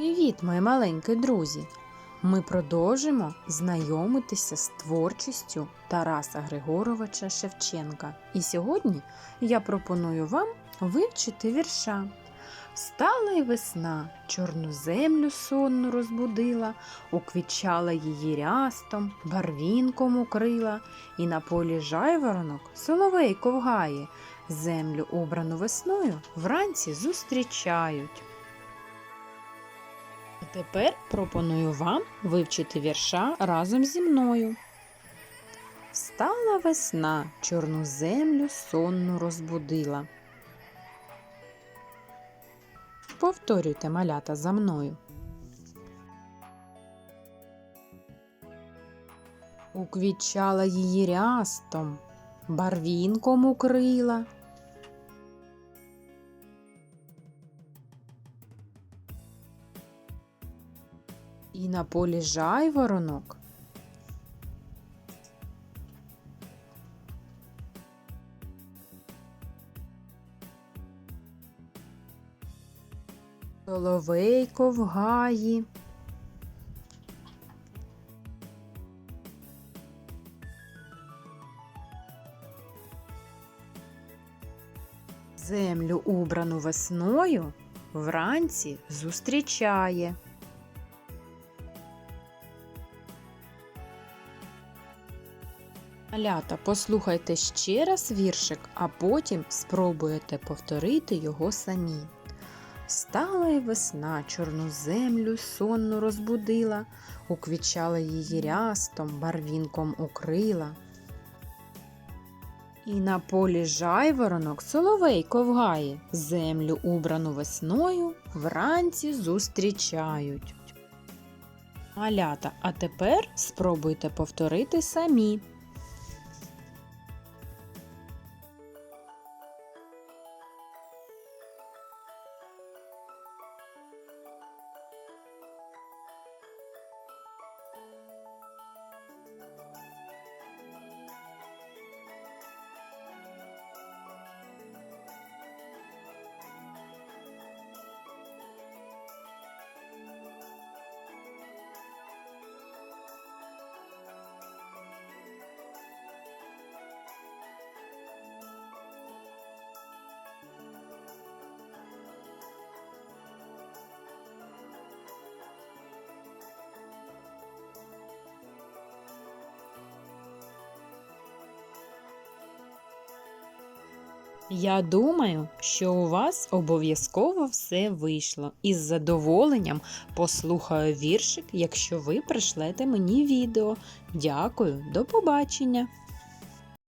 Привіт, мої маленькі друзі! Ми продовжимо знайомитися з творчістю Тараса Григоровича Шевченка. І сьогодні я пропоную вам вивчити вірша. Встала й весна, чорну землю сонну розбудила, уквічала її рястом, барвінком укрила, і на полі жайворонок соловей ковгає, землю обрану весною вранці зустрічають. Тепер пропоную вам вивчити вірша разом зі мною. Встала весна, чорну землю сонну розбудила. Повторюйте малята за мною. Уквічала її рястом, барвінком укрила. І на полі жайворонок Соловейко в гаї. Землю убрану весною вранці зустрічає. Малята, послухайте ще раз віршик, а потім спробуєте повторити його самі. Стала й весна, чорну землю сонну розбудила, уквічала її рястом, барвінком укрила. І на полі жайворонок соловей ковгає, землю убрану весною вранці зустрічають. Малята, а тепер спробуйте повторити самі. Я думаю, що у вас обов'язково все вийшло. І з задоволенням послухаю віршик, якщо ви пришлете мені відео. Дякую, до побачення!